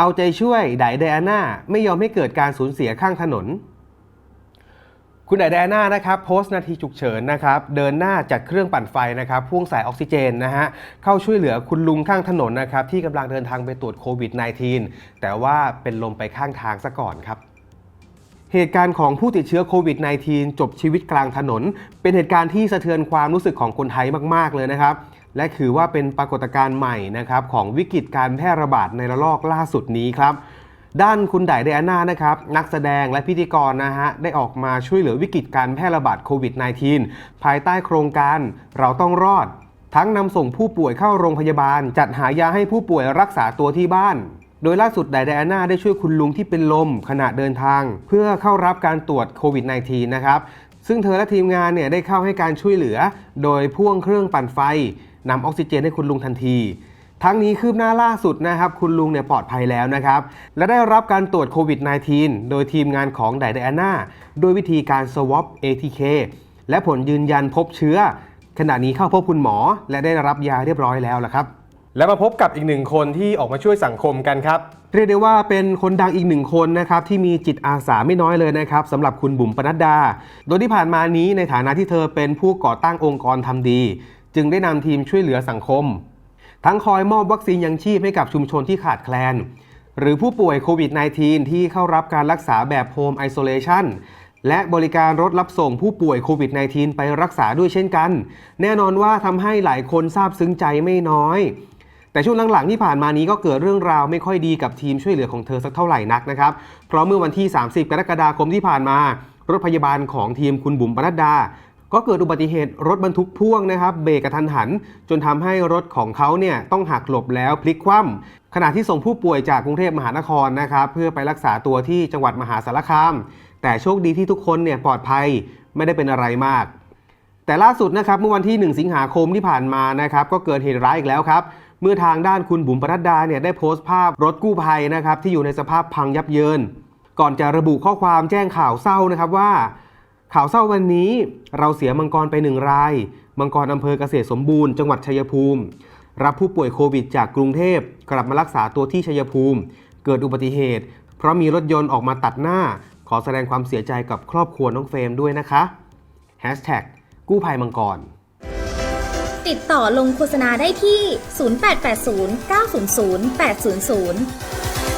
เอาใจช่วยไดไดอาน่าไม่ยอมให้เกิดการสูญเสียข้างถนน คุณไดไดอาน่านะครับโพสต์นาทีฉุกเฉินนะครับเดินหน้าจัดเครื่องปั่นไฟนะครับพ่วงสายออกซิเจนนะฮะเข้าช่วยเหลือคุณลุงข้างถนนนะครับที่กำลังเดินทางไปตรวจโควิด -19 แต่ว่าเป็นลมไปข้างทางซะก่อนครับเหตุการณ์ของผู้ติดเชื้อโควิด -19 จบชีวิตกลางถนน เป็นเหตุการณ์ที่สะเทือนความรู้สึกของคนไทยมาก ๆ เลยนะครับ และถือว่าเป็นปรากฏการณ์ใหม่นะครับของวิกฤตการแพร่ระบาดในระลอกล่าสุดนี้ครับด้านคุณไดเดอาน่านะครับนักแสดงและพิธีกรนะฮะได้ออกมาช่วยเหลือวิกฤตการแพร่ระบาดโควิด -19 ภายใต้โครงการเราต้องรอด ทั้งนำส่งผู้ป่วยเข้าโรงพยาบาล จัดหายาให้ผู้ป่วยรักษาตัวที่บ้าน โดยล่าสุดไดไดอาน่าได้ช่วยคุณลุงที่เป็นลมขณะเดินทาง เพื่อเข้ารับการตรวจโควิด -19 นะครับซึ่งเธอและทีมงานเนี่ยได้เข้าให้การช่วยเหลือ โดยพ่วงเครื่องปั่นไฟ นำออกซิเจนให้คุณลุงทันที ทั้งนี้คืบหน้าล่าสุดนะครับ คุณลุงเนี่ยปลอดภัยแล้วนะครับ และได้รับการตรวจโควิด -19 โดยทีมงานของไดไดอาน่าโดยวิธีการ swab ATK และผลยืนยันพบเชื้อ ขณะนี้เข้าพบคุณหมอ และได้รับยาเรียบร้อยแล้วละครับแล้วมาพบกับอีกหนึ่งคนที่ออกมาช่วยสังคมกันครับ เรียกได้ว่าเป็นคนดังอีกหนึ่งคนนะครับที่มีจิตอาสาไม่น้อยเลยนะครับสำหรับคุณบุ๋มปนัดดา โดยที่ผ่านมานี้ในฐานะที่เธอเป็นผู้ก่อตั้งองค์กรทำดี จึงได้นำทีมช่วยเหลือสังคม ทั้งคอยมอบวัคซีนยังชีพให้กับชุมชนที่ขาดแคลน หรือผู้ป่วยโควิด -19 ที่เข้ารับการรักษาแบบโฮมไอโซเลชันและบริการรถรับส่งผู้ป่วยโควิด -19 ไปรักษาด้วยเช่นกัน แน่นอนว่าทำให้หลายคนซาบซึ้งใจไม่น้อย แต่ช่วงหลังๆที่ผ่านมานี้ก็เกิดเรื่องราวไม่ค่อยดีกับทีมช่วยเหลือของเธอสักเท่าไหร่นักนะครับ เพราะเมื่อวันที่ 30 กรกฎาคมที่ผ่านมา รถพยาบาลของทีมคุณบุ๋มปนัดดา ก็เกิดอุบัติเหตุรถบรรทุกพ่วงนะครับเบรกกระทันหัน จนทำให้รถของเขาเนี่ยต้องหักหลบแล้วพลิกคว่ำขณะที่ส่งผู้ป่วยจากกรุงเทพมหานครนะครับเพื่อไปรักษาตัวที่จังหวัดมหาสารคาม แต่โชคดีที่ทุกคนเนี่ยปลอดภัยไม่ได้เป็นอะไรมาก แต่ล่าสุดนะครับเมื่อวันที่ 1 สิงหาคมที่ผ่านมานะครับก็เกิดเหตุร้ายอีกแล้วครับเมื่อทางด้านคุณบุ๋มปนัดดาเนี่ยได้โพสต์ภาพรถกู้ภัยนะครับที่อยู่ในสภาพพังยับเยิน ก่อนจะระบุข้อความแจ้งข่าวเศร้านะครับว่า ข่าวเศร้าวันนี้เราเสียมังกรไปหนึ่งราย มังกรอำเภอเกษตรสมบูรณ์จังหวัดชัยภูมิ รับผู้ป่วยโควิดจากกรุงเทพกลับมารักษาตัวที่ชัยภูมิ เกิดอุบัติเหตุ เพราะมีรถยนต์ออกมาตัดหน้า ขอแสดงความเสียใจกับครอบครัวน้องเฟรมด้วยนะคะ Hashtag กู้ภัยมังกร ติดต่อลงโฆษณาได้ที่ 0880 900 800เ